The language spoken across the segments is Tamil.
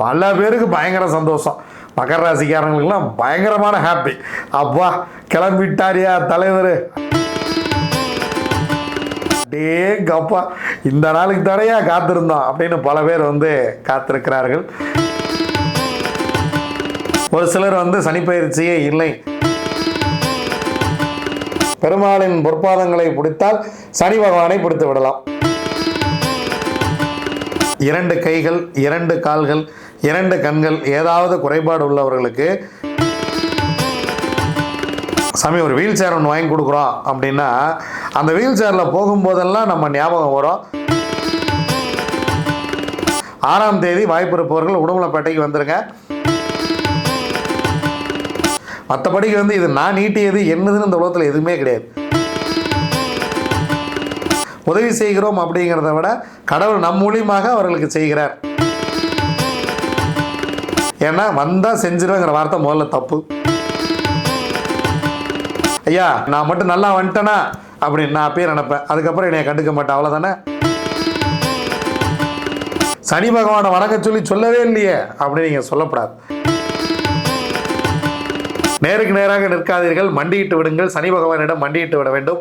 பல பேருக்கு பயங்கர சந்தோஷம். மகர ராசிக்காரங்களுக்கெல்லாம் பயங்கரமான ஹாப்பி அப்பா கிளம்பிட்டாரியா தலைவர். டேங்கப்பா இந்த நாளுக்கு தடையா காத்திருந்தோம் அப்படின்னு பல பேர் வந்து காத்திருக்கிறார்கள். ஒரு சிலர் வந்து சனிப்பயிற்சியே இல்லை. பெருமாளின் பொற்பாதங்களை பிடித்தால் சனி பகவானை பிடித்து விடலாம் இரண்டு கைகள் இரண்டு கால்கள் இரண்டு கண்கள் ஏதாவது குறைபாடு உள்ளவர்களுக்கு சாமி ஒரு வீல் சேர் ஒன்று வாங்கி கொடுக்குறோம் அப்படின்னா அந்த வீல் சேரில் போகும்போதெல்லாம் நம்ம ஞாபகம் வரும். ஆறாம் தேதி வாய்ப்பு இருப்பவர்கள் உடுமலைப்பேட்டைக்கு வந்துருங்க. மற்றபடிக்கு வந்து இது நான் நீட்டியது என்னதுன்னு இந்த உலகத்தில் எதுவுமே கிடையாது. உதவி செய்கிறோம் அப்படிங்கிறத விட கடவுள் நம் மூலியமாக அவர்களுக்கு செய்கிறார். ஏன்னா வந்தால் செஞ்சிருவேங்கிற வார்த்தை முதல்ல தப்பு. ஐயா நான் மட்டும் நல்லா வந்துட்டேனா? அப்படின்னு நான் அப்பயே நினைப்பேன். அதுக்கப்புறம் என்னைய கண்டுக்க மாட்டேன். அவ்வளோதானே சனி பகவானை வணங்க சொல்லி சொல்லவே இல்லையே அப்படின்னு நீங்கள் சொல்லப்படாது. நேருக்கு நேராக நிற்காதீர்கள். மண்டியிட்டு விடுங்கள். சனி பகவானிடம் மண்டியிட்டு விட வேண்டும்.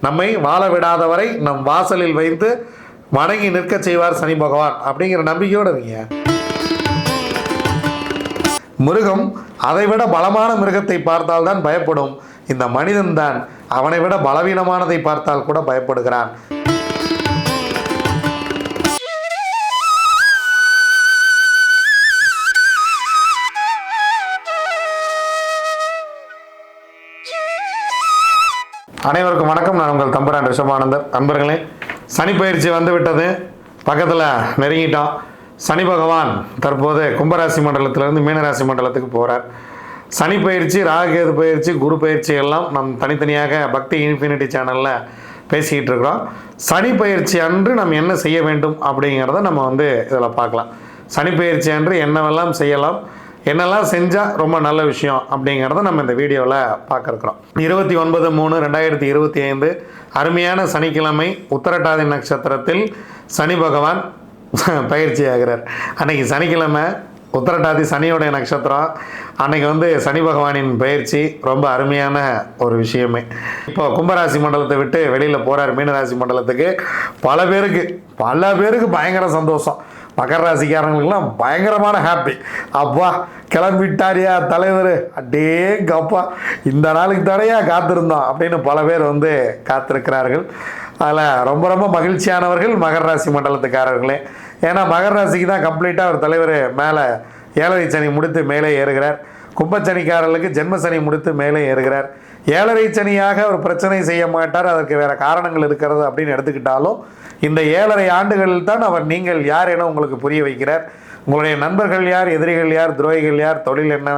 நம்மை வாழ விடாதவரை நம் வாசலில் வைத்து வணங்கி நிற்க செய்வார் சனி பகவான். அப்படிங்கிற நம்பிக்கையோடு இருங்க மிருகம் அதை விட பலமான மிருகத்தை பார்த்தால்தான் பயப்படும். இந்த மனிதன் தான் அவனை விட பலவீனமானதை பார்த்தால் கூட பயப்படுகிறான். அனைவருக்கும் வணக்கம். நான் உங்கள் தம்பரான் ரிஷபானந்தர் நண்பர்களே சனி பயிற்சி வந்து விட்டது பக்கத்தில் நெருங்கிட்டோம் சனி பகவான் தற்போது கும்பராசி மண்டலத்திலிருந்து மீனராசி மண்டலத்துக்கு போகிறார் சனி பயிற்சி ராககேது பயிற்சி குரு பயிற்சி எல்லாம் நம் தனித்தனியாக பக்தி இன்ஃபினிட்டி சேனலில் பேசிக்கிட்டு இருக்கிறோம். சனி பயிற்சி அன்று நம்ம என்ன செய்ய வேண்டும் அப்படிங்கிறத நம்ம வந்து இதில் பார்க்கலாம். சனி பயிற்சி அன்று என்னவெல்லாம் செய்யலாம்? என்னெல்லாம் செஞ்சால் ரொம்ப நல்ல விஷயம் அப்படிங்கிறத நம்ம இந்த வீடியோவில் பார்க்கறக்குறோம் இருபத்தி ஒன்பது மூணு ரெண்டாயிரத்தி இருபத்தி ஐந்து அருமையான சனிக்கிழமை உத்தரட்டாதி நட்சத்திரத்தில் சனி பகவான் பயிற்சி ஆகிறார். அன்னைக்கு சனிக்கிழமை உத்தரட்டாதி சனியோடைய நட்சத்திரம். அன்னைக்கு வந்து சனி பகவானின் பயிற்சி ரொம்ப அருமையான ஒரு விஷயமே. இப்போ கும்பராசி மண்டலத்தை விட்டு வெளியில் போகிறார் மீனராசி மண்டலத்துக்கு பல பேருக்கு பல பேருக்கு பயங்கர சந்தோஷம். மகர ராசிக்காரங்களுக்கெல்லாம் பயங்கரமான ஹாப்பி அப்பா கிளம்பிட்டாரியா தலைவர். அடேங்கப்பா இந்த நாளுக்கு தடையா காத்திருந்தோம் அப்படின்னு பல பேர் வந்து காத்திருக்கிறார்கள். அதில் ரொம்ப ரொம்ப மகிழ்ச்சியானவர்கள் மகர ராசி மண்டலத்துக்காரர்களே. ஏன்னா மகர ராசிக்கு தான் கம்ப்ளீட்டாக ஒரு தலைவர் மேலே ஏழரை சனி முடித்து மேலே ஏறுகிறார். கும்பச்சனிக்காரர்களுக்கு ஜென்ம சனி முடித்து மேலே ஏறுகிறார். ஏழரை சனியாக ஒரு பிரச்சனை செய்ய மாட்டார் அதற்கு வேறு காரணங்கள் இருக்கிறது அப்படின்னு எடுத்துக்கிட்டாலும் இந்த ஏழரை ஆண்டுகளில் தான் அவர் நீங்கள் யார் என உங்களுக்கு புரிய வைக்கிறார். உங்களுடைய நண்பர்கள் யார் எதிரிகள் யார் துரோகிகள் யார் தொழில் என்ன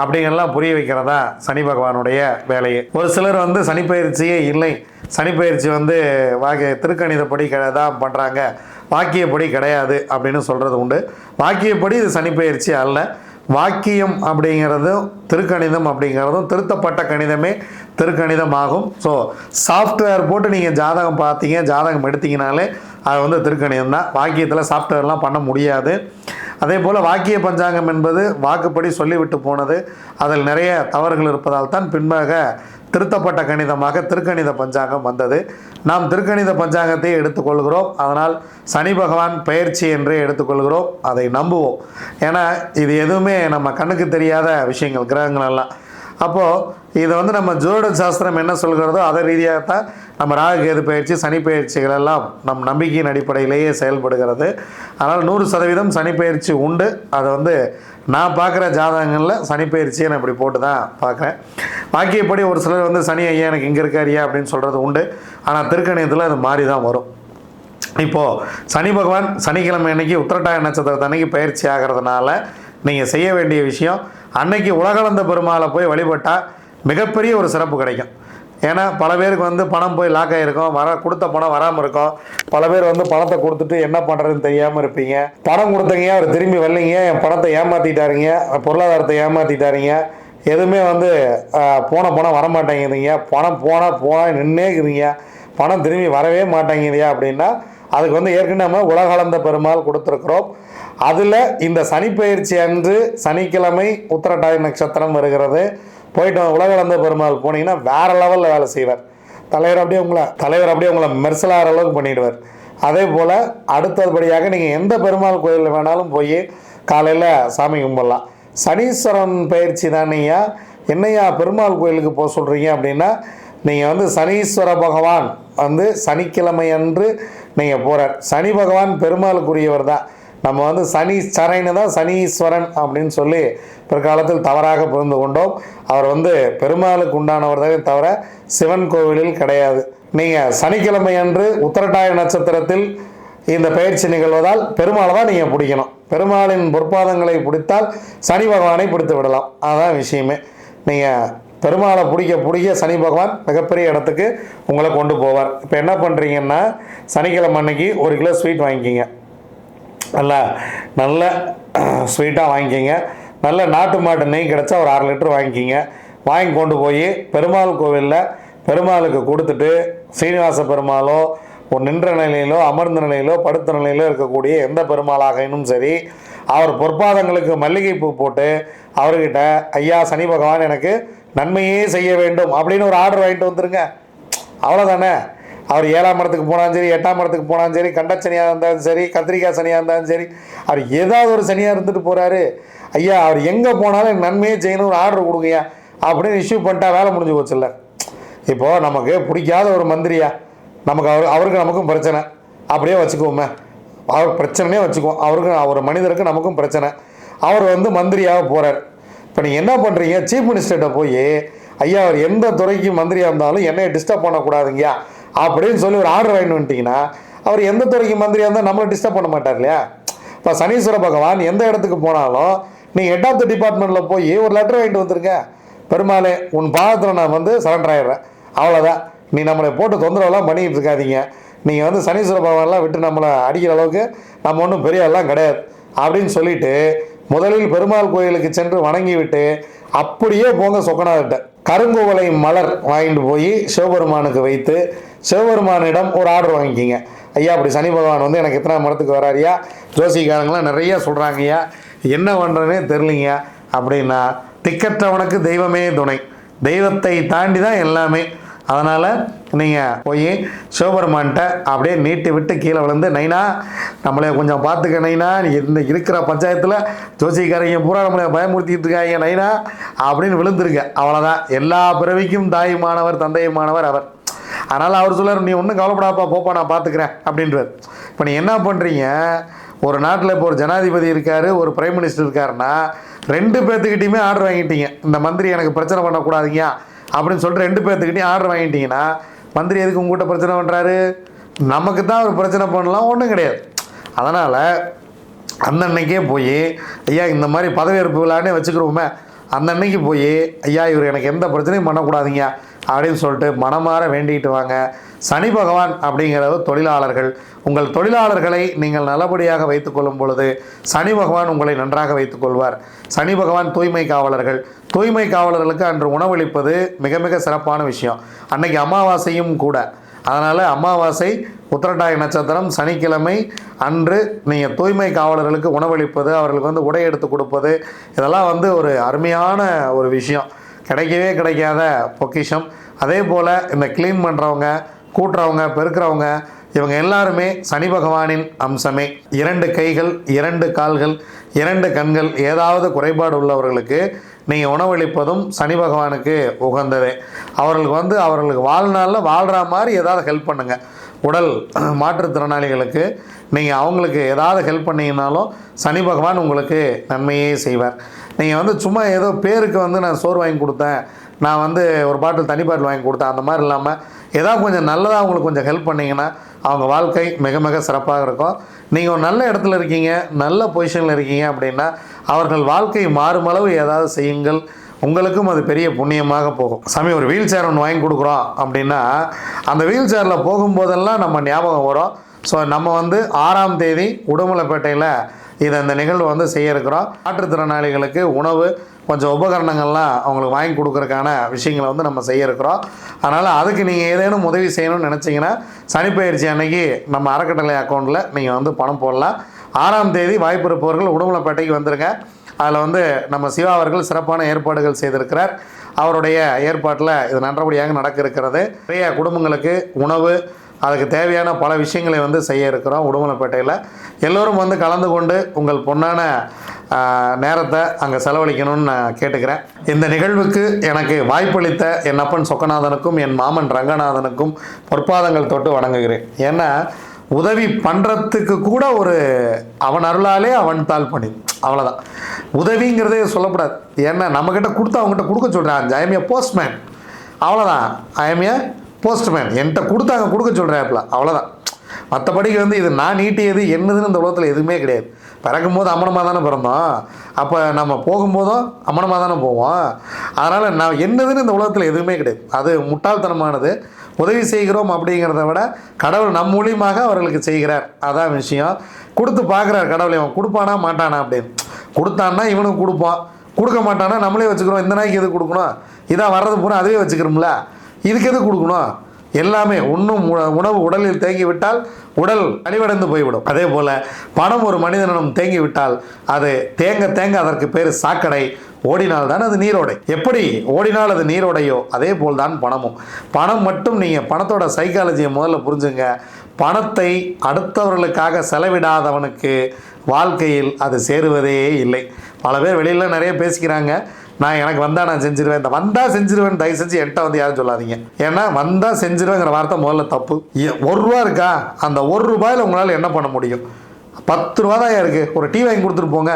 அப்படிங்கெல்லாம் புரிய வைக்கிறதா சனி பகவானுடைய வேலையை. ஒரு சிலர் வந்து சனிப்பயிற்சியே இல்லை. சனிப்பயிற்சி வந்து வாக்கிய திருக்கணிதப்படி தான் பண்ணுறாங்க வாக்கியப்படி கிடையாது அப்படின்னு சொல்கிறது உண்டு. வாக்கியப்படி இது சனிப்பயிற்சி அல்ல. வாக்கியம் அப்படிங்கிறதும் திருக்கணிதம் அப்படிங்கிறதும் திருத்தப்பட்ட கணிதமே திருக்கணிதம் ஆகும் ஸோ சாஃப்ட்வேர் போட்டு நீங்கள் ஜாதகம் பார்த்தீங்க ஜாதகம் எடுத்தீங்கனாலே அது வந்து திருக்கணிதம் தான் வாக்கியத்தில் சாஃப்ட்வேர்லாம் பண்ண முடியாது. அதே போல் வாக்கிய பஞ்சாங்கம் என்பது வாக்குப்படி சொல்லிவிட்டு போனது அதில் நிறைய தவறுகள் இருப்பதால் தான் பின்பாக திருத்தப்பட்ட கணிதமாக திருக்கணித பஞ்சாங்கம் வந்தது. நாம் திருக்கணித பஞ்சாங்கத்தை எடுத்துக்கொள்கிறோம். அதனால் சனி பகவான் பயிற்சி என்றே எடுத்துக்கொள்கிறோம். அதை நம்புவோம். ஏன்னா இது எதுவுமே நம்ம கண்ணுக்கு தெரியாத விஷயங்கள் கிரகங்கள் எல்லாம் அப்போது இதை வந்து நம்ம ஜோட சாஸ்திரம் என்ன சொல்கிறதோ அதை ரீதியாகத்தான் நம்ம ராகுகேது பயிற்சி சனி பயிற்சிகள் எல்லாம் நம் நம்பிக்கையின் அடிப்படையிலேயே செயல்படுகிறது. அதனால் நூறு சதவீதம் சனி பயிற்சி உண்டு. அதை வந்து நான் பார்க்குற ஜாதகங்களில் சனிப்பயிற்சியை நான் இப்படி போட்டு தான் பார்க்குறேன். வாக்கியப்படி ஒரு சிலர் வந்து சனி ஐயா எனக்கு இங்கே இருக்காரியா அப்படின்னு சொல்கிறது உண்டு. ஆனால் திருக்கணியத்தில் அது மாறி தான் வரும். இப்போது சனி பகவான் சனிக்கிழமை அன்னைக்கு உத்திரட்டாய நட்சத்திரத்தை அன்னைக்கு பயிற்சி ஆகிறதுனால நீங்கள் செய்ய வேண்டிய விஷயம் அன்னைக்கு உலகளந்த பெருமாளை போய் வழிபட்டால் மிகப்பெரிய ஒரு சிறப்பு கிடைக்கும். ஏன்னா பல பேருக்கு வந்து பணம் போய் லாக் ஆகிருக்கும் வர கொடுத்த பணம் வராமல் இருக்கும். பல பேர் வந்து பணத்தை கொடுத்துட்டு என்ன பண்ணுறதுன்னு தெரியாமல் இருப்பீங்க. பணம் கொடுத்தீங்க அவர் திரும்பி வரலைங்க. என் பணத்தை ஏமாற்றிட்டாருங்க பொருளாதாரத்தை ஏமாற்றிட்டாருங்க எதுவுமே வந்து போன பணம் வர மாட்டேங்குதுங்க பணம் போனால் போனால் நின்னே இருக்குதுங்க. பணம் திரும்பி வரவே மாட்டேங்குதுயா அப்படின்னா அதுக்கு வந்து ஏற்கனவே நம்ம உலகளந்த பெருமாள் கொடுத்துருக்குறோம். அதில் இந்த சனிப்பெயர்ச்சி அன்று சனிக்கிழமை உத்திரட்டாதி நட்சத்திரம் வருகிறது. போயிட்டு உலகளந்த பெருமாள் போனீங்கன்னா வேற லெவலில் வேலை செய்வார். தலைவர் அப்படியே உங்களை தலைவர் அப்படியே உங்களை மெர்சலாகிற அளவுக்கு பண்ணிடுவார். அதே போல் அடுத்தபடியாக நீங்கள் எந்த பெருமாள் கோயிலில் வேணாலும் போய் காலையில் சாமி கும்பிடலாம். சனீஸ்வரன் பயிற்சி தானேயா என்னையா பெருமாள் கோயிலுக்கு போக சொல்கிறீங்க அப்படின்னா நீங்கள் வந்து சனீஸ்வர பகவான் வந்து சனிக்கிழமை அன்று நீங்கள் போகிறார் சனி பகவான் பெருமாளுக்குரியவர் தான். நம்ம வந்து சனி சரைன்னு தான் சனீஸ்வரன் அப்படின்னு சொல்லி பிற்காலத்தில் தவறாக புரிந்து கொண்டோம். அவர் வந்து பெருமாளுக்கு உண்டானவர் தவிர சிவன் கோவிலில் கிடையாது. நீங்கள் சனிக்கிழமை அன்று உத்தரட்டாய நட்சத்திரத்தில் இந்த பயிற்சி நிகழ்வதால் பெருமாளை தான் நீங்கள் பிடிக்கணும். பெருமாளின் பொற்பாதங்களை பிடித்தால் சனி பகவானை பிடித்து விடலாம். அதுதான் விஷயமே. நீங்கள் பெருமாளை பிடிக்க பிடிக்க சனி பகவான் மிகப்பெரிய இடத்துக்கு உங்களை கொண்டு போவார். இப்போ என்ன பண்ணுறீங்கன்னா சனிக்கிழமை அன்னைக்கு ஒரு கிலோ ஸ்வீட் வாங்கிக்கிங்க. நல்ல நல்ல ஸ்வீட்டாக வாங்கிக்கிங்க. நல்ல நாட்டு மாட்டு நெய் கிடச்சா ஒரு அரை லிட்டர் வாங்கிக்கிங்க. வாங்கி கொண்டு போய் பெருமாள் கோவிலில் பெருமாளுக்கு கொடுத்துட்டு சீனிவாச பெருமாளோ ஒரு நின்ற நிலையிலோ அமர்ந்த நிலையிலோ படுத்த நிலையிலோ இருக்கக்கூடிய எந்த பெருமாளாகினும் சரி அவர் பொற்பாதங்களுக்கு மல்லிகைப்பூ போட்டு அவர்கிட்ட ஐயா சனி பகவான் எனக்கு நன்மையே செய்ய வேண்டும் அப்படின்னு ஒரு ஆர்டர் வாங்கிட்டு வந்துருங்க. அவ்வளோதானே அவர் ஏழாம் இடத்துக்கு போனாலும் சரி எட்டாம் இடத்துக்கு போனாலும் சரி கண்டச்சனியாக இருந்தாலும் சரி கத்திரிக்காய் சனியாக இருந்தாலும் சரி அவர் ஏதாவது ஒரு சனியாக இருந்துட்டு போகிறாரு ஐயா அவர் எங்கே போனாலும் நன்மையே செய்யணும் ஒரு ஆர்டர் கொடுங்கய்யா அப்படின்னு இஷ்யூ பண்ணிட்டா வேலை முடிஞ்சு போச்சுல்ல இப்போது நமக்கு பிடிக்காத ஒரு மந்திரியா நமக்கு அவர் அவருக்கு நமக்கும் பிரச்சனை. அப்படியே வச்சுக்குவோமே. அவர் பிரச்சனையே வச்சுக்குவோம். அவருக்கு ஒரு மனிதருக்கு நமக்கும் பிரச்சனை. அவர் வந்து மந்திரியாக போகிறார் இப்போ நீங்கள் என்ன பண்ணுறீங்க சீஃப் மினிஸ்டர்கிட்ட போய் ஐயா அவர் எந்த துறைக்கு மந்திரியாக இருந்தாலும் என்னையை டிஸ்டர்ப் பண்ணக்கூடாதுங்கய்யா. அப்படின்னு சொல்லி ஒரு ஆர்டர் வாங்கிட்டு வந்துட்டீங்கன்னா அவர் எந்த துறைக்கு மந்திரியாக இருந்தால் நம்மளை டிஸ்டர்ப் பண்ண மாட்டார் இல்லையா? இப்போ சனீஸ்வர பகவான் எந்த இடத்துக்கு போனாலும் நீங்கள் ஹெட் ஆஃப் த டிபார்ட்மெண்ட்டில் போய் ஒரு லெட்டர் வாங்கிட்டு வந்துருங்க பெருமாளே உன் பாதத்தில் நான் வந்து சரண்டர் ஆகிடுறேன் அவ்வளோதான் நீ நம்மளை போட்டு தொந்தரவுலாம் பண்ணிக்கிட்டு இருக்காதீங்க. நீங்கள் வந்து சனீஸ்வர பகவான்லாம் விட்டு நம்மளை அடிக்கிற அளவுக்கு நம்ம ஒன்றும் பெரிய எல்லாம் கிடையாது. அப்படின்னு சொல்லிட்டு முதலில் பெருமாள் கோயிலுக்கு சென்று வணங்கி விட்டு அப்படியே போங்க சொக்கநாதர்கிட்ட. கருங்குவளை மலர் வாங்கிட்டு போய் சிவபெருமானுக்கு வைத்து சிவபெருமானிடம் ஒரு ஆர்டர் வாங்கிக்கிங்க. ஐயா அப்படி சனி பகவான் வந்து எனக்கு எத்தனை மரத்துக்கு வராரியா ஜோசிக்காரங்களாம் நிறைய சொல்கிறாங்கய்யா என்ன பண்ணுறதுனே தெரிலிங்க அப்படின்னா திக்கற்றவனுக்கு தெய்வமே துணை. தெய்வத்தை தாண்டி தான் எல்லாமே. அதனால் நீங்கள் போய் சிவபெருமான்கிட்ட அப்படியே நீட்டி விட்டு கீழே விழுந்து நைனா நம்மளை கொஞ்சம் பார்த்துக்க நைனா. இந்த இருக்கிற பஞ்சாயத்தில் ஜோசிக்காரங்க பூரா நம்மளை பயமுறுத்திக்கிட்டு இருக்காங்க நைனா. அப்படின்னு விழுந்துருங்க. அவ்வளோதான் எல்லா பிறவிக்கும் தாயுமானவர் தந்தையுமானவர் அவர். அதனால் அவர் சொல்லார் நீ ஒன்றும் கவலைப்படாப்பா போப்பா நான் பார்த்துக்கிறேன் அப்படின்றார். இப்போ நீ என்ன பண்ணுறீங்க ஒரு நாட்டில் இப்போ ஒரு ஜனாதிபதி இருக்கார் ஒரு பிரைம் மினிஸ்டர் இருக்காருன்னா ரெண்டு பேர்த்துக்கிட்டையுமே ஆர்டர் வாங்கிட்டீங்க. இந்த மந்திரி எனக்கு பிரச்சனை பண்ணக்கூடாதுங்க அப்படின்னு சொல்லிட்டு ரெண்டு பேர்த்துக்கிட்டையும் ஆர்டர் வாங்கிட்டீங்கன்னா மந்திரி எதுக்கு உங்ககிட்ட பிரச்சனை பண்ணுறாரு நமக்கு தான் ஒரு பிரச்சனை பண்ணலாம் ஒன்றும் கிடையாது. அதனால் அந்த அன்னைக்கே போய் ஐயா இந்த மாதிரி பதவியேற்பு விழானே வச்சுக்கிறோமே அந்த அன்னைக்கு போய் ஐயா இவர் எனக்கு எந்த பிரச்சனையும் பண்ணக்கூடாதீங்க அப்படின்னு சொல்லிட்டு மனமாற வேண்டிக்கிட்டு வாங்க. சனி பகவான் அப்படிங்கிறது தொழிலாளர்கள். உங்கள் தொழிலாளர்களை நீங்கள் நல்லபடியாக வைத்துக்கொள்ளும் பொழுது சனி பகவான் உங்களை நன்றாக வைத்துக்கொள்வார் சனி பகவான் தூய்மை காவலர்கள். தூய்மை காவலர்களுக்கு அன்று உணவளிப்பது மிக மிக சிறப்பான விஷயம். அன்னைக்கு அமாவாசையும் கூட. அதனால் அமாவாசை உத்திரட்டாய நட்சத்திரம் சனிக்கிழமை அன்று நீங்கள் தூய்மை காவலர்களுக்கு உணவளிப்பது அவர்களுக்கு வந்து உடை எடுத்து கொடுப்பது இதெல்லாம் வந்து ஒரு அருமையான ஒரு விஷயம். கிடைக்கவே கிடைக்காத பொக்கிஷம். அதே போல் இந்த க்ளீன் பண்ணுறவங்க கூட்டுறவங்க பெருக்கிறவங்க இவங்க எல்லாருமே சனி பகவானின் அம்சமே. இரண்டு கைகள் இரண்டு கால்கள் இரண்டு கண்கள் ஏதாவது குறைபாடு உள்ளவர்களுக்கு நீங்கள் உணவளிப்பதும் சனி பகவானுக்கு உகந்ததே. அவர்களுக்கு வந்து அவர்களுக்கு வாழ்நாளில் வாழ்கிற மாதிரி ஏதாவது ஹெல்ப் பண்ணுங்கள் உடல் மாற்றுத்திறனாளிகளுக்கு நீங்கள் அவங்களுக்கு ஏதாவது ஹெல்ப் பண்ணிங்கனாலும் சனி பகவான் உங்களுக்கு நன்மையே செய்வார். நீங்கள் வந்து சும்மா ஏதோ பேருக்கு வந்து நான் சோறு வாங்கி கொடுத்தேன். நான் வந்து ஒரு பாட்டில் தனி பாட்டில் வாங்கி கொடுத்தேன். அந்த மாதிரி இல்லாமல் ஏதாவது கொஞ்சம் நல்லதாக அவங்களுக்கு கொஞ்சம் ஹெல்ப் பண்ணிங்கன்னா அவங்க வாழ்க்கை மிக மிக சிறப்பாக இருக்கும். நீங்கள் ஒரு நல்ல இடத்துல இருக்கீங்க நல்ல பொசிஷனில் இருக்கீங்க அப்படின்னா அவர்கள் வாழ்க்கை மாறுமளவு ஏதாவது செய்யுங்கள். உங்களுக்கும் அது பெரிய புண்ணியமாக போகும். சாமி ஒரு வீல் சேர் ஒன்று வாங்கி கொடுக்குறோம் அப்படின்னா அந்த வீல் சேரில் போகும்போதெல்லாம் நம்ம ஞாபகம் வரும். ஸோ நம்ம வந்து ஆறாம் தேதி உடுமலைப்பேட்டையில் இதை இந்த நிகழ்வு வந்து செய்ய இருக்கிறோம். மாற்றுத்திறனாளிகளுக்கு உணவு கொஞ்சம் உபகரணங்கள்லாம் அவங்களுக்கு வாங்கி கொடுக்குறக்கான விஷயங்களை வந்து நம்ம செய்ய இருக்கிறோம். அதனால் அதுக்கு நீங்கள் ஏதேனும் உதவி செய்யணும்னு நினச்சிங்கன்னா சனிப்பயிற்சி அன்னைக்கு நம்ம அறக்கட்டளை அக்கௌண்ட்டில் நீங்கள் வந்து பணம் போடலாம். ஆறாம் தேதி வாய்ப்பு இருப்பவர்கள் உடுமலைப்பேட்டைக்கு வந்துருங்க. அதில் வந்து நம்ம சிவா அவர்கள் சிறப்பான ஏற்பாடுகள் செய்திருக்கிறார். அவருடைய ஏற்பாட்டில் இது நல்லபடியாக நடக்க இருக்கிறது நிறைய குடும்பங்களுக்கு உணவு அதுக்கு தேவையான பல விஷயங்களை வந்து செய்ய இருக்கிறோம் உடுமலைப்பேட்டையில். எல்லோரும் வந்து கலந்து கொண்டு உங்கள் பொன்னான நேரத்தை அங்கே செலவழிக்கணும்னு நான் கேட்டுக்கிறேன். இந்த நிகழ்வுக்கு எனக்கு வாய்ப்பளித்த என் அப்பன் சொக்கநாதனுக்கும் என் மாமன் ரங்கநாதனுக்கும் பொற்பாதங்கள் தொட்டு வணங்குகிறேன். ஏன்னா உதவி பண்ணுறதுக்கு கூட ஒரு அவன் அருளாலே அவன் தாள் பண்ணி அவ்வளோதான் உதவிங்கிறதே சொல்லக்கூடாது. ஏன்னா நம்மக்கிட்ட கொடுத்து அவங்ககிட்ட கொடுக்க சொல்கிறான் ஐ எம் ஏ போஸ்ட்மேன் அவ்வளோதான் ஐ எம் ஏ போஸ்ட்மேன். என்கிட்ட கொடுத்தாங்க கொடுக்க சொல்கிறாப்புல அவ்வளோதான் மற்றபடிக்கு வந்து இது நான் நீட்டியது என்னதுன்னு இந்த உலகத்தில் எதுவுமே கிடையாது. பிறக்கும் போது அம்மனமாக தானே பிறந்தோம். அப்போ நம்ம போகும்போதும் அம்மனமாக தானே போவோம். அதனால் நான் என்னதுன்னு இந்த உலகத்தில் எதுவுமே கிடையாது. அது முட்டாள்தனமானது. உதவி செய்கிறோம் அப்படிங்கிறத விட கடவுள் நம் மூலியமாக அவர்களுக்கு செய்கிறார். அதான் விஷயம். கொடுத்து பார்க்குறார் கடவுளை. அவன் கொடுப்பானா மாட்டானா அப்படின்னு. கொடுத்தான்னா இவனுக்கு கொடுப்பான். கொடுக்க மாட்டானா நம்மளே வச்சுக்கிறோம். இந்த நாய்க்கு எது கொடுக்கணும்? இதான் வர்றது பூரா அதுவே வச்சுக்கிறோம்ல. இதுக்கு எது கொடுக்கணும்? எல்லாமே உண்ணும் உணவு உடலில் தேங்கி விட்டால் உடல் அழிவடைந்து போய்விடும். அதே போல் பணம் ஒரு மனிதனிடம் தேங்கிவிட்டால் அது தேங்க தேங்க அதற்கு பேர் சாக்கடை. ஓடினால் தான் அது நீரோடை. எப்படி ஓடினால் அது நீரோடையோ? அதே போல் தான் பணமும். பணம் மட்டும் நீங்கள் பணத்தோட சைக்காலஜியை முதல்ல புரிஞ்சுங்க. பணத்தை அடுத்தவர்களுக்காக செலவிடாதவனுக்கு வாழ்க்கையில் அது சேருவதே இல்லை. பல பேர் வெளியில் நிறைய பேசிக்கிறாங்க. நான் எனக்கு வந்தால் நான் செஞ்சிருவேன். இந்த வந்தால் செஞ்சிருவேன் தயவு செஞ்சு என்கிட்ட வந்து யாரும் சொல்லாதீங்க. ஏன்னா வந்தால் செஞ்சிருவேங்கிற வார்த்தை முதல்ல தப்பு. ஒரு ரூபா இருக்கா? அந்த ஒரு ரூபாயில் உங்களால் என்ன பண்ண முடியும்? பத்து ரூபா தான் இருக்குது ஒரு டீ வாங்கி கொடுத்துட்டு போங்க.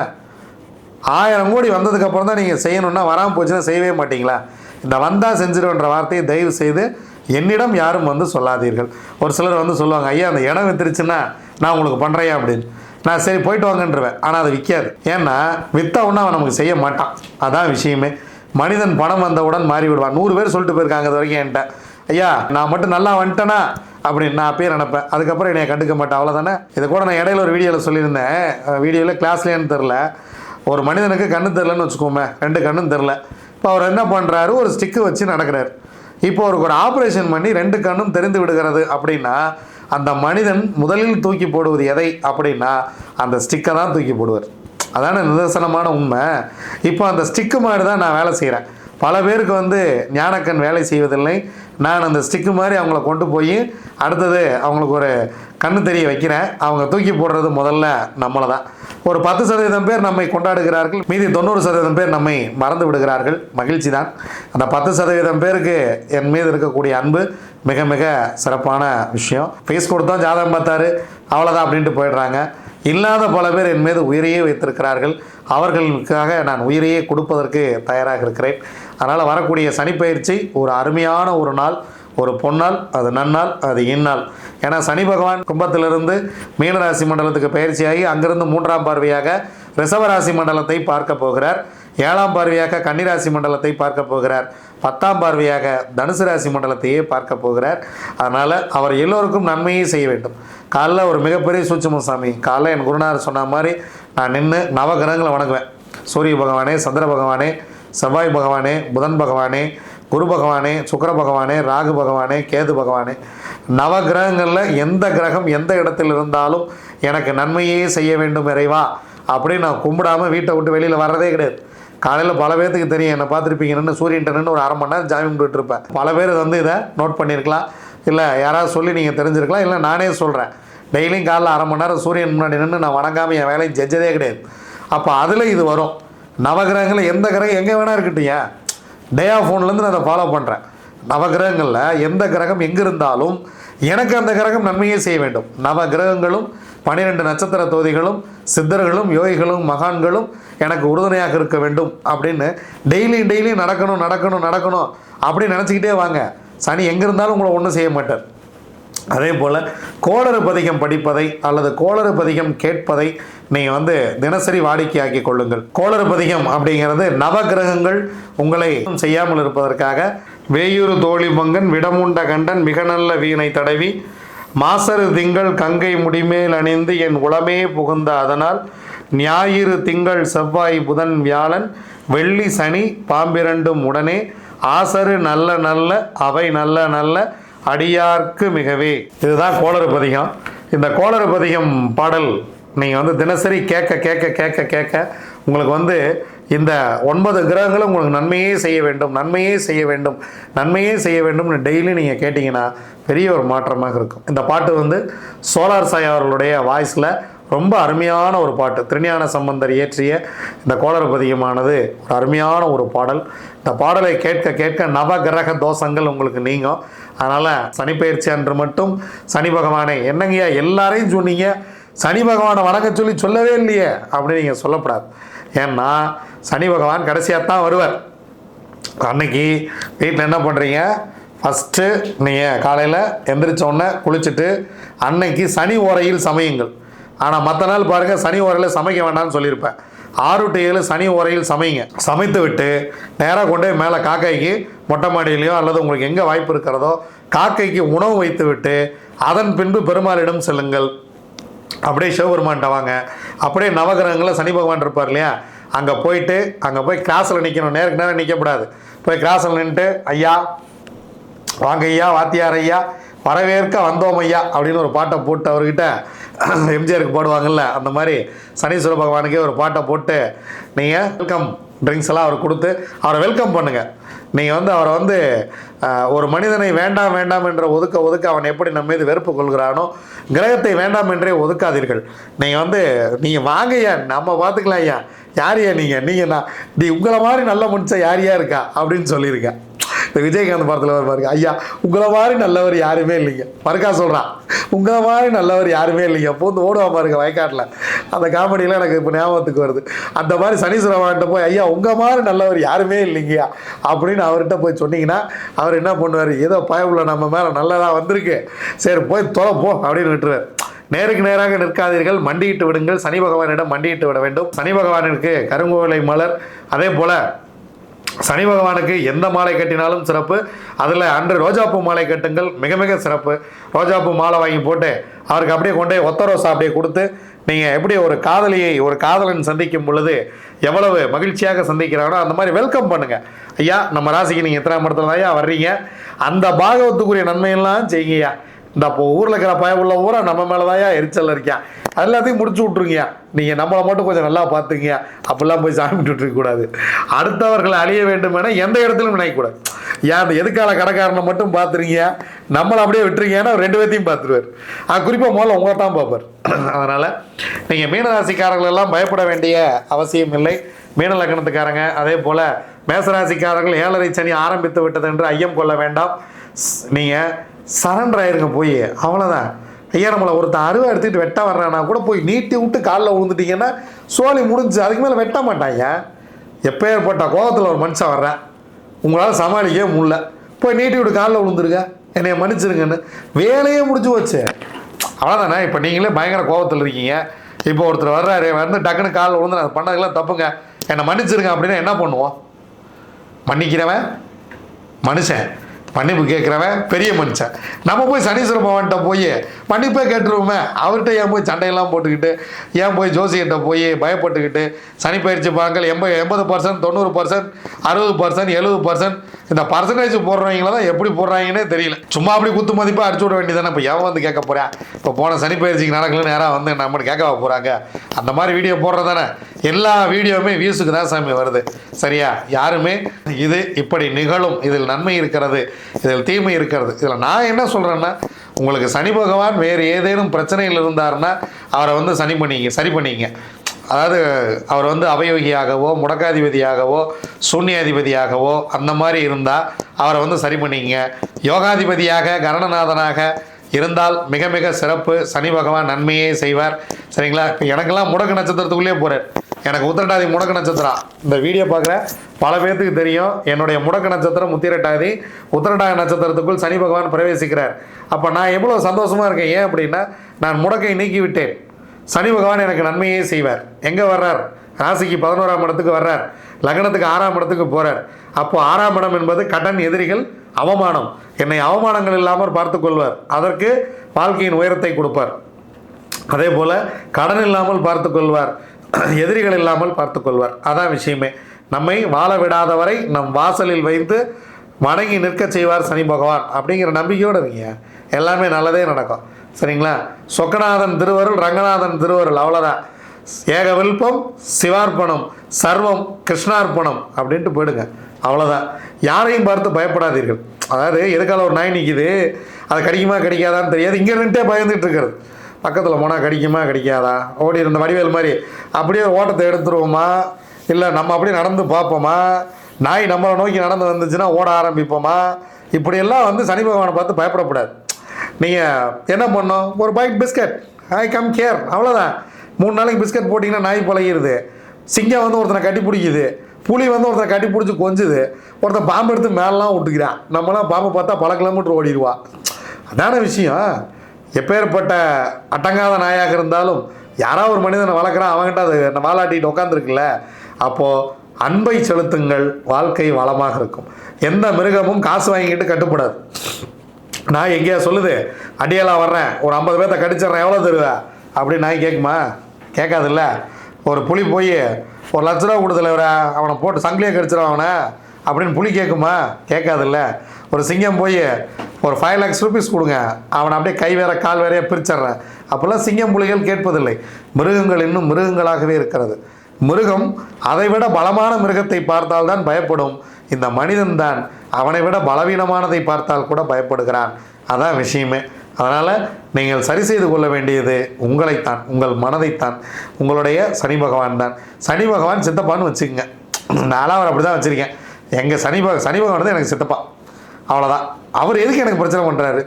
ஆயிரம் கோடி வந்ததுக்கப்புறம் தான் நீங்கள் செய்யணும்னா வராமல் போச்சுன்னா செய்யவே மாட்டிங்களா? இந்த வந்தால் செஞ்சிருவேன்ற வார்த்தையை தயவு செய்து என்னிடம் யாரும் வந்து சொல்லாதீர்கள். ஒரு சிலர் வந்து சொல்லுவாங்க ஐயா அந்த இடம் வித்துருச்சுன்னா நான் உங்களுக்கு பண்ணுறேன் அப்படின்னு. நான் சரி போயிட்டு வாங்கன்றவேன். ஆனால் அதை விற்காது ஏன்னா வித்தா ஒன்றும் அவன் நமக்கு செய்ய மாட்டான். அதான் விஷயமே. மனிதன் பணம் வந்தவுடன் மாறி விடுவான் நூறு பேர் சொல்லிட்டு போயிருக்காங்க இது வரைக்கும் என்கிட்ட. ஐயா நான் மட்டும் நல்லா வந்துட்டேனா? அப்படின்னு நான் அப்பயே நினைப்பேன். அதுக்கப்புறம் என்னை கண்டுக்க மாட்டேன். அவ்வளோதானே இதை கூட நான் இடையில ஒரு வீடியோவில் சொல்லியிருந்தேன். வீடியோவில் கிளாஸ்லேன்னு தெரில ஒரு மனிதனுக்கு கண்ணு தெரிலன்னு வச்சுக்கோமே. ரெண்டு கண்ணும் தெரில இப்போ அவர் என்ன பண்ணுறாரு ஒரு ஸ்டிக்கு வச்சு நடக்கிறார். இப்போ அவருக்கு ஒரு ஆப்ரேஷன் பண்ணி ரெண்டு கண்ணும் தெரிந்து விடுகிறது அப்படின்னா அந்த மனிதன் முதலில் தூக்கி போடுவது எதை அப்படின்னா அந்த ஸ்டிக்கை தான் தூக்கி போடுவார். அதான நிதர்சனமான உண்மை. இப்போ அந்த ஸ்டிக்கு மாதிரி தான் நான் வேலை செய்கிறேன் பல பேருக்கு வந்து ஞானக்கண் வேலை செய்வதில்லை. நான் அந்த ஸ்டிக்கு மாதிரி அவங்கள கொண்டு போய் அடுத்தது அவங்களுக்கு ஒரு கண்ணு தெரிய வைக்கிறேன். அவங்க தூக்கி போடுறது முதல்ல நம்மளை தான். ஒரு பத்து சதவீதம் பேர் நம்மை கொண்டாடுகிறார்கள். மீதி தொண்ணூறு சதவீதம் பேர் நம்மை மறந்து விடுகிறார்கள். மகிழ்ச்சி தான். அந்த பத்து சதவீதம் பேருக்கு என் மீது இருக்கக்கூடிய அன்பு மிக மிக சிறப்பான விஷயம். ஃபேஸ் கொடுத்தோம் ஜாதகம் பார்த்தாரு. அவ்வளோதான் அப்படின்ட்டு போயிடுறாங்க. இல்லாத பல பேர் என் மீது உயிரையே வைத்திருக்கிறார்கள். அவர்களுக்காக நான் உயிரையே கொடுப்பதற்கு தயாராக இருக்கிறேன். அதனால் வரக்கூடிய சனிப்பயிற்சி ஒரு அருமையான ஒரு நாள் ஒரு பொன்னாள் அது நன்னாள் அது இந்நாள். ஏன்னா சனி பகவான் கும்பத்திலிருந்து மீனராசி மண்டலத்துக்கு பயிற்சியாகி அங்கிருந்து மூன்றாம் பார்வையாக ரிசவராசி மண்டலத்தை பார்க்க போகிறார். ஏழாம் பார்வையாக கன்னிராசி மண்டலத்தை பார்க்க போகிறார். பத்தாம் பார்வையாக தனுசு ராசி மண்டலத்தையே பார்க்க போகிறார். அதனால் அவர் எல்லோருக்கும் நன்மையே செய்ய வேண்டும். காலைல ஒரு மிகப்பெரிய சூட்சமம் சாமி. காலைல என் குருநாதர் சொன்ன மாதிரி நான் நின்று நவகிரகங்களை வணங்குவேன். சூரிய பகவானே சந்திர பகவானே செவ்வாய் பகவானே புதன் பகவானே குரு பகவானே சுக்கர பகவானே ராகு பகவானே கேது பகவானே. நவ கிரகங்களில் எந்த கிரகம் எந்த இடத்தில் இருந்தாலும் எனக்கு நன்மையே செய்ய வேண்டும் இறைவா அப்படின்னு நான் கும்பிடாம வீட்டை விட்டு வெளியில் வர்றதே கிடையாது. காலையில் பல பேர்த்துக்கு தெரியும் என்னை பார்த்துருப்பீங்க நின்று நின்று ஒரு அரை மணி நேரம் ஜாமி கும்பிட்டு இருப்பேன். பல பேர் வந்து இதை நோட் பண்ணியிருக்கலாம். இல்லை யாராவது சொல்லி நீங்கள் தெரிஞ்சிருக்கலாம் இல்லை நானே சொல்கிறேன் டெய்லியும் காலைல அரை மணி நேரம் சூரியன் முன்னாடி நின்று நான் வணங்காமல் என் வேலையை ஜெஜதே கிடையாது. அப்போ அதில் இது வரும். நவகிரகங்களில் எந்த கிரகம் எங்கே வேணால் இருக்கட்டும் ஏன் டே ஃபோன்லேருந்து நான் அதை ஃபாலோ பண்ணுறேன் நவகிரகங்களில் எந்த கிரகம் எங்கே இருந்தாலும் எனக்கு அந்த கிரகம் நன்மையே செய்ய வேண்டும். நவ கிரகங்களும் பனிரெண்டு நட்சத்திர தொகுதிகளும் சித்தர்களும் யோகிகளும் மகான்களும் எனக்கு உறுதுணையாக இருக்க வேண்டும் அப்படின்னு டெய்லி டெய்லி நடக்கணும் நடக்கணும் நடக்கணும் அப்படின்னு நினச்சிக்கிட்டே வாங்க. சனி எங்கே இருந்தாலும் உங்களை ஒன்றும் செய்ய மாட்டார். அதே போல் கோளறு பதிகம் படிப்பதை அல்லது கோளறு பதிகம் கேட்பதை நீங்கள் வந்து தினசரி வாடிக்கையாக்கி கொள்ளுங்கள். கோளறு பதிகம் அப்படிங்கிறது நவகிரகங்கள் உங்களை செய்யாமல் இருப்பதற்காக வேயூறு தோழி பங்கன் விடமுண்ட கண்டன் மிக நல்ல வீணை தடவி மாசரு திங்கள் கங்கை முடிமேல் அணிந்து என் உளமே புகுந்த அதனால் ஞாயிறு திங்கள் செவ்வாய் புதன் வியாழன் வெள்ளி சனி பாம்பிரண்டும் உடனே ஆசரு நல்ல நல்ல அவை நல்ல நல்ல அடியார்க்கு மிகவே. இதுதான் கோளறு பதிகம். இந்த கோளறு பதிகம் பாடல் நீங்கள் வந்து தினசரி கேட்க கேட்க கேட்க கேட்க உங்களுக்கு வந்து இந்த ஒன்பது கிரகங்களும் உங்களுக்கு நன்மையே செய்ய வேண்டும் நன்மையே செய்ய வேண்டும் நன்மையே செய்ய வேண்டும்னு டெய்லி நீங்கள் கேட்டிங்கன்னா பெரிய ஒரு மாற்றமாக இருக்கும். இந்த பாட்டு வந்து சோலார் சாய் அவர்களுடைய வாய்ஸில் ரொம்ப அருமையான ஒரு பாட்டு. திருஞான சம்பந்தர் இயற்றிய இந்த கோளறு பதிகமானது ஒரு அருமையான ஒரு பாடல். இந்த பாடலை கேட்க கேட்க நவகிரக தோஷங்கள் உங்களுக்கு நீங்கும். அதனால் சனிப்பெயர்ச்சி அன்று மட்டும் சனி பகவானை என்னங்கய்யா எல்லாரையும் சொன்னீங்க? சனி பகவானை வணக்க சொல்லி சொல்லவே இல்லையே அப்படின்னு நீங்கள் சொல்லக்கூடாது ஏன்னா சனி பகவான் கடைசியாக தான் வருவார். அன்னைக்கு வீட்டில் என்ன பண்ணுறீங்க ஃபஸ்ட்டு நீங்கள் காலையில் எந்திரிச்ச உடனே குளிச்சுட்டு அன்னைக்கு சனி ஓரையில் சமையுங்கள். ஆனால் மற்ற நாள் பாருங்கள் சனி ஓரையில் சமைக்க வேண்டாம்னு சொல்லியிருப்பேன். ஆறு டு ஏழு சனி உரையில் சமைங்க. சமைத்து விட்டு நேராக கொண்டு போய் மேலே காக்கைக்கு மொட்டை மாடியிலையோ அல்லது உங்களுக்கு எங்கே வாய்ப்பு இருக்கிறதோ காக்கைக்கு உணவு வைத்து விட்டு அதன் பின்பு பெருமாளிடம் செல்லுங்கள். அப்படியே சிவபெருமான்ட்ட வாங்க. அப்படியே நவகிரகங்களில் சனி பகவான் இருப்பார் இல்லையா? அங்கே போயிட்டு அங்கே போய் கிராஸில் நிற்கணும் நேருக்கு நேரம் நிற்கக்கூடாது போய் கிராஸில் நின்றுட்டு ஐயா வாங்க ஐயா வாத்தியார் ஐயா வரவேற்க வந்தோம் ஐயா அப்படின்னு ஒரு பாட்டை போட்டு அவர்கிட்ட எம்ஜிஆருக்கு போடுவாங்கல்ல அந்த மாதிரி சனீஸ்வர பகவானுக்கே ஒரு பாட்டை போட்டு நீங்கள் வெல்கம் ட்ரிங்க்ஸ் எல்லாம் அவர் கொடுத்து அவரை வெல்கம் பண்ணுங்கள் நீங்கள் வந்து அவரை வந்து ஒரு மனிதனை வேண்டாம் வேண்டாம் என்ற ஒதுக்க ஒதுக்க அவன் எப்படி நம்ம மீது வெறுப்பு கொள்கிறானோ கிரகத்தை வேண்டாம் என்றே ஒதுக்காதீர்கள். நீங்கள் வந்து நீங்கள் வாங்கய்யா நம்ம பார்த்துக்கலாம் ஐயா. யாரையா நீங்கள் நீங்கள் நான் நீ உங்களை மாதிரி நல்ல மனுஷன் யாரையா இருக்கா? அப்படின்னு சொல்லியிருக்கேன் இந்த விஜயகாந்த் படத்தில் ஒரு பாருங்க. ஐயா உங்களை மாதிரி நல்லவர் யாருமே இல்லைங்க. மறுக்கா சொல்கிறான் உங்களை மாதிரி நல்லவர் யாருமே இல்லைங்க. பூந்து ஓடுவா பாருங்க வயக்காட்டில். அந்த காமெடியெலாம் எனக்கு இப்போ ஞாபகத்துக்கு வருது. அந்த மாதிரி சனீஸ்வரவான்ட்ட போய் ஐயா உங்கள் மாதிரி நல்லவர் யாருமே இல்லைங்கய்யா. அப்படின்னு அவர்கிட்ட போய் சொன்னீங்கன்னா அவர் என்ன பண்ணுவார்? ஏதோ பயவுள்ள நம்ம மேலே நல்லதாக வந்திருக்கு. சரி போய் தொலை போ அப்படின்னு விட்டுருவார். நேருக்கு நேராக நிற்காதீர்கள். மண்டியிட்டு விடுங்கள். சனி பகவானிடம் மண்டியிட்டு விட வேண்டும். சனி பகவானிற்கு கருங்கோலை மலர் அதே போல் சனி பகவானுக்கு எந்த மாலை கட்டினாலும் சிறப்பு. அதில் அன்று ரோஜாப்பூ மாலை கட்டுங்கள். மிக மிக சிறப்பு. ரோஜாப்பூ மாலை வாங்கி போட்டு அவருக்கு அப்படியே கொண்டு போய் ஒத்த ரோசா அப்படியே கொடுத்து நீங்கள் எப்படி ஒரு காதலியை ஒரு காதலன் சந்திக்கும் பொழுது எவ்வளவு மகிழ்ச்சியாக சந்திக்கிறானோ அந்த மாதிரி வெல்கம் பண்ணுங்கள் ஐயா நம்ம ராசிக்கு நீங்கள் எத்தனை இடத்துல தான் ஐயா வர்றீங்க. அந்த பாகவத்துக்குரிய நன்மையெல்லாம் செய்யுங்கய்யா. இந்த அப்போ ஊரில் இருக்கிற பய உள்ள ஊரா நம்ம மேலே தான் எரிச்சல் இருக்கான் எல்லாத்தையும் முடிச்சு விட்ருங்க நீங்கள் நம்மளை மட்டும் கொஞ்சம் நல்லா பார்த்துங்க அப்படிலாம் போய் சாமி விட்டுட்டு கூடாது. அடுத்தவர்களை அழிய வேண்டும் என எந்த இடத்துலையும் நினைக்கக்கூடாது ஏன் அந்த எதுக்கால கடைக்காரனை மட்டும் பார்த்துருங்க நம்மளை அப்படியே விட்டுருங்கன்னா ரெண்டு பேர்த்தையும் பார்த்துருவார். அது குறிப்பாக முதல்ல உங்களை தான் பார்ப்பார். அதனால் நீங்கள் மீனராசிக்காரர்கள் எல்லாம் பயப்பட வேண்டிய அவசியம் இல்லை. மீன லக்னத்துக்காரங்க அதே போல் மேசராசிக்காரர்கள் ஏழரை சனி ஆரம்பித்து விட்டது என்று ஐயம் கொள்ள வேண்டாம். நீங்கள் சரண்டர் ஆயிருங்க போய். அவ்வளோதான் ஐயா நம்மளை ஒருத்தன் அருவா எடுத்துக்கிட்டு வெட்ட வர்றானா கூட போய் நீட்டி விட்டு காலில் விழுந்துட்டீங்கன்னா சோழி முடிஞ்சு அதுக்கு மேலே வெட்ட மாட்டாங்க எப்போ ஏற்பட்ட கோபத்தில் ஒரு மனுஷன் வர்றேன் உங்களால் சமாளிக்கவே முடில போய் நீட்டி விட்டு காலில் விழுந்துருங்க. என்னைய மன்னிச்சிருங்கன்னு. வேலையே முடிஞ்சு போச்சு. அவ்வளோதானே இப்போ நீங்களே பயங்கர கோபத்தில் இருக்கீங்க. இப்போ ஒருத்தர் வர்றாரு வந்து டக்குன்னு காலில் விழுந்து நான் பண்ணதுக்கெல்லாம் தப்புங்க. என்னை மன்னிச்சிருங்க அப்படின்னா என்ன பண்ணுவோம்? மன்னிக்கிறவன்? மனுஷன். மன்னிப்பு கேட்குறவன் பெரிய மனுஷன். நம்ம போய் சனீஸ்வர பவன்கிட்ட போய் மன்னிப்பே கேட்டுருவோமே. அவர்கிட்ட ஏன் போய் சண்டையெல்லாம் போட்டுக்கிட்டு ஏன் போய் ஜோசிகிட்ட போய் பயப்பட்டுக்கிட்டு சனி பயிற்சி பாங்கள் எண்பது எண்பது பர்சன்ட் தொண்ணூறு பர்சன்ட் அறுபது பர்சன்ட் எழுபது பர்சன்ட் இந்த பர்சன்டேஜ் போடுறவங்கள தான் எப்படி போடுறாங்கன்னே தெரியல. சும்மா அப்படி குத்து மதிப்பாக அடிச்சு விட வேண்டியதானே இப்போ எவன் வந்து கேட்க போகிறேன் இப்போ போன சனி பயிற்சிக்கு நடக்கலன்னு நேராக வந்து நம்மளுக்கு கேட்க போகிறாங்க அந்த மாதிரி வீடியோ போடுறதானே. எல்லா வீடியோவுமே வியூஸுக்கு தான் சாமி வருது. சரியா? யாருமே இது இப்படி நிகழும். இதில் நன்மை இருக்கிறது. இதில் தீமை இருக்கிறது. இதில் நான் என்ன சொல்கிறேன்னா உங்களுக்கு சனி பகவான் வேறு ஏதேனும் பிரச்சனையில் இருந்தாருன்னா அவரை வந்து சனி பண்ணிங்க சரி பண்ணிங்க. அதாவது அவர் வந்து அவயோகியாகவோ முடக்காதிபதியாகவோ சூன்யாதிபதியாகவோ அந்த மாதிரி இருந்தால் அவரை வந்து சரி பண்ணிங்க. யோகாதிபதியாக கரணநாதனாக இருந்தால் மிக மிக சிறப்பு. சனி பகவான் நன்மையே செய்வார். சரிங்களா? இப்போ எனக்கெல்லாம் முடக்கு நட்சத்திரத்துக்குள்ளேயே போகிறார் எனக்கு உத்திரட்டாதி முடக்கு நட்சத்திரம் இந்த வீடியோ பார்க்குற பல பேர்த்துக்கு தெரியும். என்னுடைய முடக்கு நட்சத்திரம் முத்திரட்டாதி. உத்திரட்டாதி நட்சத்திரத்துக்குள் சனி பகவான் பிரவேசிக்கிறார். அப்போ நான் எவ்வளோ சந்தோஷமாக இருக்கேன்? ஏன் அப்படின்னா நான் முடக்கை நீக்கி விட்டேன் சனி பகவான் எனக்கு நன்மையே செய்வார். எங்கே வர்றார்? ராசிக்கு பதினோராம் இடத்துக்கு வர்றார். லக்னத்துக்கு ஆறாம் இடத்துக்கு போகிறார் அப்போது ஆறாம் இடம் என்பது கடன் எதிரிகள் அவமானம். என்னை அவமானங்கள் இல்லாமல் பார்த்து கொள்வார். அதற்கு வாழ்க்கையின் உயரத்தை கொடுப்பார். அதே போல் கடன் இல்லாமல் பார்த்து கொள்வார். எதிரிகள் இல்லாமல் பார்த்துக்கொள்வார் அதான் விஷயமே. நம்மை வாழ விடாதவரை நம் வாசலில் வைத்து வணங்கி நிற்க செய்வார் சனி பகவான். அப்படிங்கிற நம்பிக்கையோடு இருங்க. எல்லாமே நல்லதே நடக்கும். சரிங்களா? சொக்கநாதன் திருவருள் ரங்கநாதன் திருவருள் அவ்வளோதான் ஏக வில்பம் சிவார்ப்பணம் சர்வம் கிருஷ்ணார்ப்பணம் அப்படின்ட்டு போயிடுங்க. அவ்வளோதான் யாரையும் பார்த்து பயப்படாதீர்கள். அதாவது எதுக்கால ஒரு நாய் நிற்கிது அது கடிக்குமா கடிக்காதான்னு தெரியாது. இங்கே நின்றுட்டே பயந்துட்டு இருக்கிறது. பக்கத்தில் போனால் கடிக்குமா கிடைக்காதா? ஓடி இருந்த வடிவேல் மாதிரி அப்படியே ஓட்டத்தை எடுத்துருவோமா? இல்லை நம்ம அப்படியே நடந்து பார்ப்போமா? நாய் நம்மளை நோக்கி நடந்து வந்துச்சுன்னா ஓட ஆரம்பிப்போமா? இப்படியெல்லாம் வந்து சனி பகவானை பார்த்து பயப்படக்கூடாது. நீங்கள் என்ன பண்ணோம் ஒரு பைக் பிஸ்கட் ஐ கம் கேர் அவ்வளோதான் மூணு நாளைக்கு பிஸ்கட் போட்டிங்கன்னா நாய் பழகிடுது சிங்கம் வந்து ஒருத்தனை கட்டி பிடிக்குது. புலி வந்து ஒருத்தனை கட்டி பிடிச்சி கொஞ்சுது. ஒருத்தன் பாம்பு எடுத்து மேலாம் விட்டுக்கிறான் நம்மளாம் பாம்பை பார்த்தா பல கிலோமீட்டர் ஓடிடுவா. அதான விஷயம். எப்பேற்பட்ட அட்டங்காத நாயாக இருந்தாலும் யாராவது ஒரு மனிதனை வளர்க்குறான் அவன்கிட்ட அது வாலாட்டிட்டு உட்காந்துருக்குல்ல அப்போது அன்பை செலுத்துங்கள் வாழ்க்கை வளமாக இருக்கும். எந்த மிருகமும் காசு வாங்கிக்கிட்டு கட்டுப்படாது. நான் எங்கேயா சொல்லுது அடியெல்லாம் வர்றேன் ஒரு ஐம்பது பேர்த்த கடிச்சிட்றேன் எவ்வளோ தருவேன் அப்படின்னு நான் கேட்குமா? கேட்காதுல்ல. ஒரு புலி போய் ஒரு லட்ச ரூபா கொடுத்துல அவனை போட்டு சங்கிலியை கடிச்சிடும் அவனை அப்படின்னு புலி கேட்குமா? கேட்காதுல்ல. ஒரு சிங்கம் போய் ஒரு ஃபைவ் லேக்ஸ் ருபீஸ் கொடுங்க. அவனை அப்படியே கை வேற கால் வேறையாக பிரிச்சிடுறேன். அப்போல்லாம் சிங்கம் புலிகள் கேட்பதில்லை. மிருகங்கள் இன்னும் மிருகங்களாகவே இருக்கிறது. மிருகம் அதை விட பலமான மிருகத்தை பார்த்தால்தான் பயப்படும். இந்த மனிதன் தான் அவனை விட பலவீனமானதை பார்த்தால் கூட பயப்படுகிறான். அதான் விஷயமே. அதனால் நீங்கள் சரி செய்து கொள்ள வேண்டியது உங்களைத்தான் உங்கள் மனதைத்தான். உங்களுடைய சனி பகவான் தான். சனி பகவான் சித்தப்பான்னு வச்சுக்கோங்க. நான்லாம் அவர் அப்படி தான் வச்சுருக்கேன். எங்கள் சனி பக சனி பகவான் தான் எனக்கு சித்தப்பா. அவ்வளோதான் அவர் எதுக்கு எனக்கு பிரச்சனை பண்ணுறாரு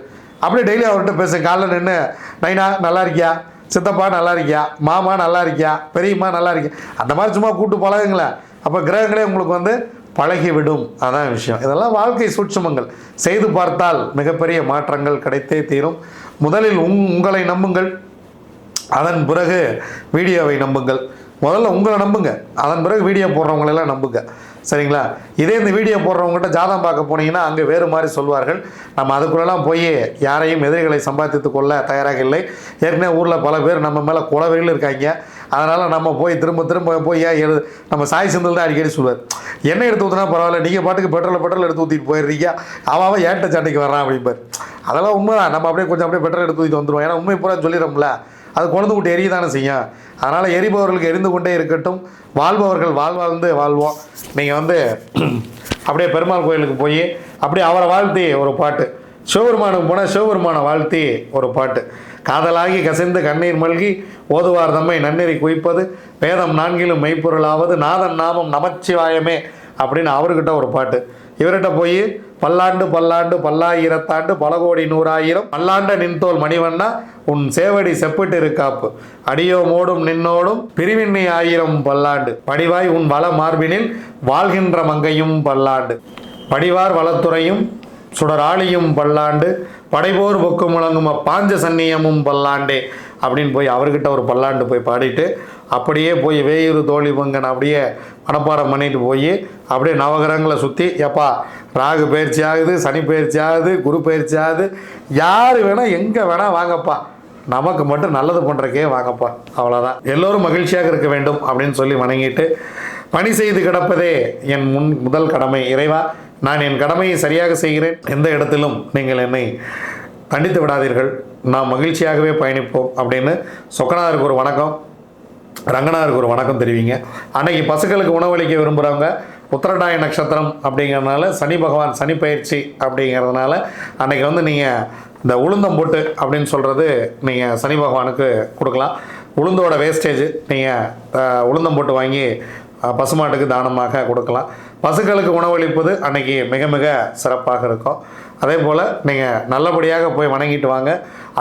அப்படியே டெய்லி அவர்கிட்ட பேச காலைல நின்று நைனா நல்லா இருக்கியா? சித்தப்பா நல்லா இருக்கியா? மாமா நல்லா இருக்கியா? பெரியம்மா நல்லா இருக்கியா? அந்த மாதிரி சும்மா கூட்டு பழகுங்களேன். அப்போ கிரகங்களே உங்களுக்கு வந்து பழகிவிடும். அதான் விஷயம். இதெல்லாம் வாழ்க்கை சூட்சுமங்கள். செய்து பார்த்தால் மிகப்பெரிய மாற்றங்கள் கிடைத்தே தீரும். முதலில் உங் உங்களை நம்புங்கள். அதன் பிறகு வீடியோவை நம்புங்கள். முதல்ல உங்களை நம்புங்க. அதன் பிறகு வீடியோ போடுறவங்களெல்லாம் நம்புங்க. சரிங்களா? இதே இந்த வீடியோ போடுறவங்ககிட்ட ஜாதகம் பார்க்க போனீங்கன்னா அங்கே வேறு மாதிரி சொல்வார்கள். நம்ம அதுக்குள்ளெல்லாம் போய் யாரையும் எதிரிகளை சம்பாதித்து கொள்ள தயாராக இல்லை ஏற்கனவே ஊரில் பல பேர் நம்ம மேலே குலவெறியில் இருக்காங்க. அதனால் நம்ம போய் திரும்ப திரும்ப போய் ஏன் எழு நம்ம சாய் செந்தில் தான் அடிக்கடி சொல்லுவார் என்ன எடுத்து ஊற்றினா பரவாயில்ல நீங்கள் பாட்டுக்கு பெட்ரோல் பெட்ரோல் எடுத்து ஊற்றிட்டு போயிடுறீங்க. அவன் அவன் ஏட்ட சண்டைக்கு வர்றான் அப்படிம்பார். அதெல்லாம் உண்மைதான். நம்ம அப்படியே கொஞ்சம் அப்படியே பெட்ரோல் எடுத்து ஊற்றிட்டு வந்துடுவோம் ஏன்னா உண்மை பூரா சொல்லிடுறோம்ல. அது கொழுந்து விட்டு எரிய தானே செய்யும்? அதனால் எரிபவர்களுக்கு எரிந்து கொண்டே இருக்கட்டும். வாழ்பவர்கள் வாழ்வாழ்ந்து வாழ்வோம். நீங்கள் வந்து அப்படியே பெருமாள் கோயிலுக்கு போய் அப்படியே அவரை வாழ்த்தி ஒரு பாட்டு. சிவபெருமானுக்கு போனால் சிவபெருமானை வாழ்த்தி ஒரு பாட்டு. காதலாகி கசிந்து கண்ணீர் மல்கி ஓதுவார் தம்மை நன்னெறி குவிப்பது வேதம் நான்கிலும் மெய்ப்பொருளாவது நாதன் நாமம் நமச்சிவாயமே அப்படின்னு அவர்கிட்ட ஒரு பாட்டு. இவர்கிட்ட போய் பல்லாண்டு பல்லாண்டு பல்லாயிரத்தாண்டு பல கோடி நூறாயிரம் பல்லாண்ட நின்தோல் மணிவண்ணா உன் சேவடி செப்பிட்டு இருக்காப்பு. அடியோ மோடும் நின்னோடும் பிரிவின்னி ஆயிரம் பல்லாண்டு. படிவாய் உன் வள மார்பினில் வாழ்கின்ற மங்கையும் பல்லாண்டு. படிவார் வளத்துறையும் சுடராளியும் பல்லாண்டு. படைபோர் பொக்கு முழங்கும் பாஞ்ச சன்னியமும் பல்லாண்டே. அப்படின்னு போய் அவர்கிட்ட ஒரு பல்லாண்டு போய் பாடிட்டு அப்படியே போய் வேயூர் தோழி பங்கன் அப்படியே மனப்பாடம் பண்ணிட்டு போய் அப்படியே நவகிரகங்களை சுற்றி எப்பா ராகு பயிற்சி ஆகுது சனி பயிற்சி ஆகுது குரு பயிற்சி ஆகுது யார் வேணால் எங்கே வேணால் வாங்கப்பா. நமக்கு மட்டும் நல்லது பண்ணுறக்கே வாங்கப்பா அவ்வளோதான் எல்லோரும் மகிழ்ச்சியாக இருக்க வேண்டும் அப்படின்னு சொல்லி வணங்கிட்டு பணி செய்து கிடப்பதே என் முன் முதல் கடமை. இறைவா நான் என் கடமையை சரியாக செய்கிறேன். எந்த இடத்திலும் நீங்கள் என்னை தண்டித்து விடாதீர்கள். நாம் மகிழ்ச்சியாகவே பயணிப்போம் அப்படின்னு சொக்கநாதருக்கு ஒரு வணக்கம். ரங்கனாருக்கு ஒரு வணக்கம் தெரிவிங்க. அன்னைக்கு பசுக்களுக்கு உணவளிக்க விரும்புகிறவங்க உத்தரடாய நட்சத்திரம் அப்படிங்கிறதுனால சனி பகவான் சனி பயிற்சி அப்படிங்கிறதுனால அன்னைக்கு வந்து நீங்கள் இந்த உளுந்தம் போட்டு அப்படின்னு சொல்கிறது நீங்கள் சனி பகவானுக்கு கொடுக்கலாம். உளுந்தோட வேஸ்டேஜ் நீங்கள் உளுந்தம் போட்டு வாங்கி பசுமாட்டுக்கு தானமாக கொடுக்கலாம். பசுக்களுக்கு உணவளிப்பது அன்னைக்கு மிக மிக சிறப்பாக இருக்கும். அதே போல் நீங்கள் நல்லபடியாக போய் வணங்கிட்டு வாங்க.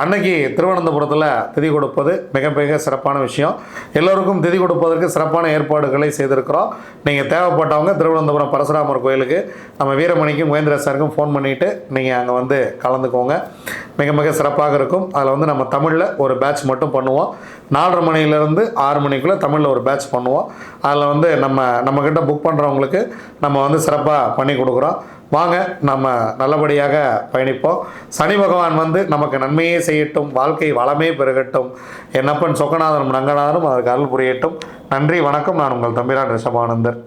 அன்னைக்கு திருவனந்தபுரத்தில் திதி கொடுப்பது மிக மிக சிறப்பான விஷயம். எல்லோருக்கும் திதி கொடுப்பதற்கு சிறப்பான ஏற்பாடுகளை செய்திருக்கிறோம். நீங்கள் தேவைப்பட்டவங்க திருவனந்தபுரம் பரசுராமர் கோயிலுக்கு நம்ம வீரமணிக்கும் மகேந்திர சாருக்கும் ஃபோன் பண்ணிவிட்டு நீங்கள் அங்கே வந்து கலந்துக்கோங்க. மிக மிக சிறப்பாக இருக்கும். அதில் வந்து நம்ம தமிழில் ஒரு பேட்ச் மட்டும் பண்ணுவோம். நாலரை மணிலேருந்து ஆறு மணிக்குள்ளே தமிழில் ஒரு பேட்ச் பண்ணுவோம். அதில் வந்து நம்ம நம்மக்கிட்ட புக் பண்ணுறவங்களுக்கு நம்ம வந்து சிறப்பாக பண்ணி கொடுக்குறோம். வாங்க நம்ம நல்லபடியாக பயணிப்போம். சனி பகவான் வந்து நமக்கு நன்மையே செய்யட்டும் வாழ்க்கை வளமே பெருகட்டும். என்னப்பன் சொக்கநாதனும் ரங்கநாதனும் அதற்கு அருள் புரியட்டும். நன்றி வணக்கம். நான் உங்கள் தம்பிரான் ரிஷபானந்தர்.